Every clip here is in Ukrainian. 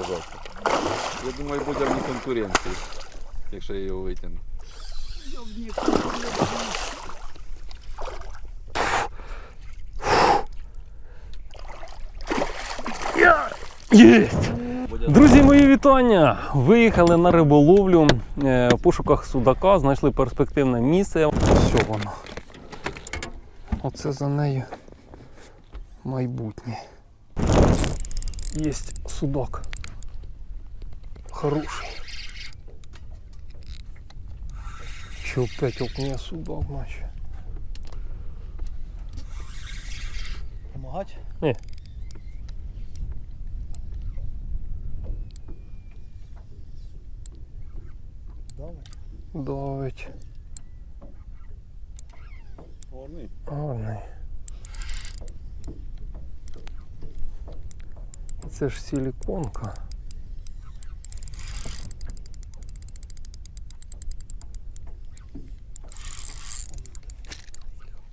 прожався. Я думаю, буде в ній конкуренції, якщо я його витягну. Єсть! Друзі, мої вітання! Виїхали на риболовлю е, в пошуках судака, знайшли перспективне місце. Що воно? Оце за нею майбутнє. Єсть судак. Хороший. Чи опять окуня судак, наче? Помагать? Ні. Давай. Давить. Гарний. Гарний. Це ж силіконка.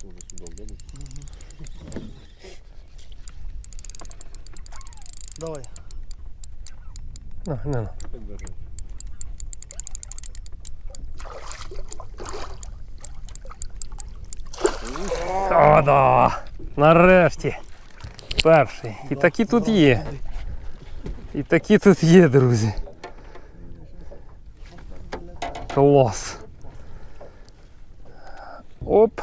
Тоже судак, да? Давай. На, не на. О, да! Нарешті. Перший. І такі тут є. І такі тут є, друзі. Клас. Оп.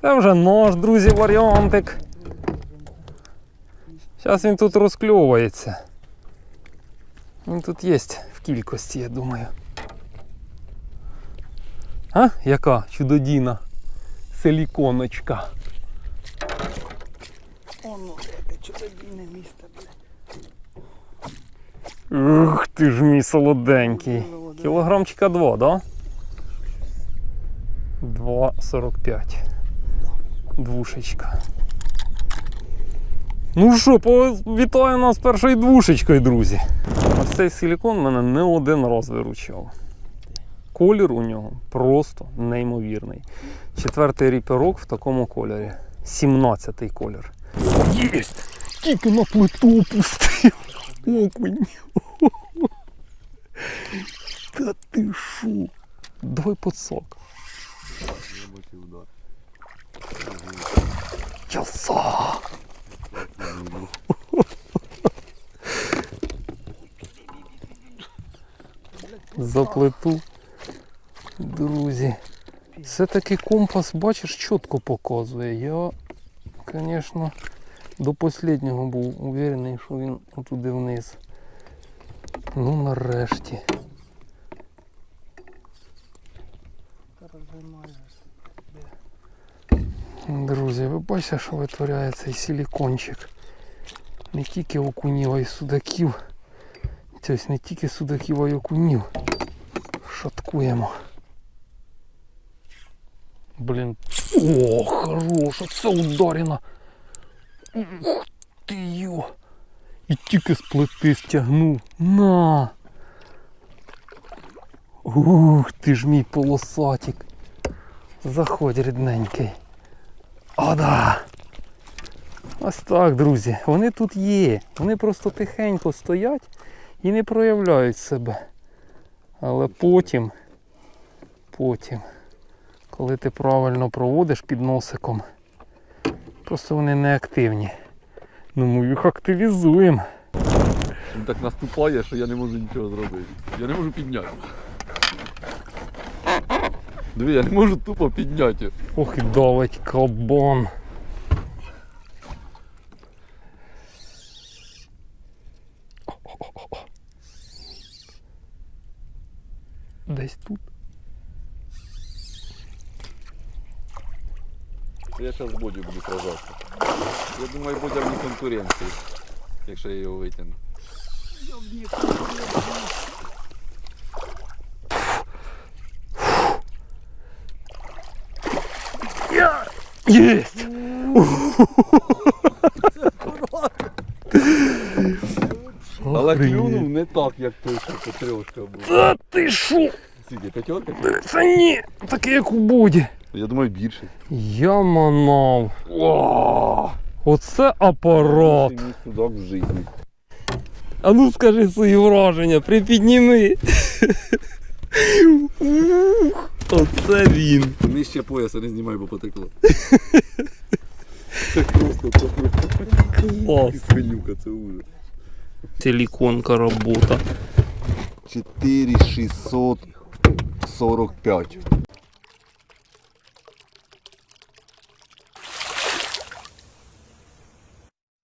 Це вже нож, друзі, варіантик. Зараз він тут розкльовується. Він тут є в кількості, я думаю. А? Яка чудодійна силіконочка. Оно, яке чудодійне місце, блядь. Ух ти ж мій солоденький. Кілограмчика 2, да? 2,45. Двушечка. Ну що, вітаю нас з першою двушечкою, друзі. Ось цей силікон мене не один раз виручав. Колір у нього просто неймовірний. Четвертий ріперок в такому кольорі. 17-й колір. Єсть! Тільки на плиту опустив. Окунь. Та ти шо? Давай подсок. Часа. За плиту. Друзі. Все-таки компас, бачиш, чітко показує. Я, звісно, до останнього був уверений, що він туди вниз. Ну нарешті. Друзі, ви бачите, що витворяє цей силікончик. Не тільки окунів, а й судаків. Тобто не тільки судаків, а й окунів. Шаткуємо. Блін. О, хороша, це ударина. Ух ти йо. І тільки з плити стягнув. На. Ух ти ж мій полосатик. Заходь, рідненький. О, да. Ось так, друзі. Вони тут є. Вони просто тихенько стоять і не проявляють себе. Але потім, потім, коли ти правильно проводиш під носиком, просто вони не активні. Ну ми їх активізуємо. Він так наступає, що я не можу нічого зробити. Я не можу підняти. Диви, я не можу тупо підняти. Ох і давить кабан. Десь тут. Я зараз Бодю буду прожався. Я думаю, буде в ній конкуренції, якщо я його витягну. Єсть! Охренеть. не так, як той, що потрьошка була. Та ти шо? Скільки, п'ятерка? Це ні, таке як у Боді. Я думаю, більше. Я манав. О! Оце апарат. Мій судак в житті. А ну скажи свої враження, припідніми. Ух, Оце він. Нижче пояса не знімай, бо потекло. Це просто це просто Клас. свинюка, це ужас. Силіконка работа. 4645.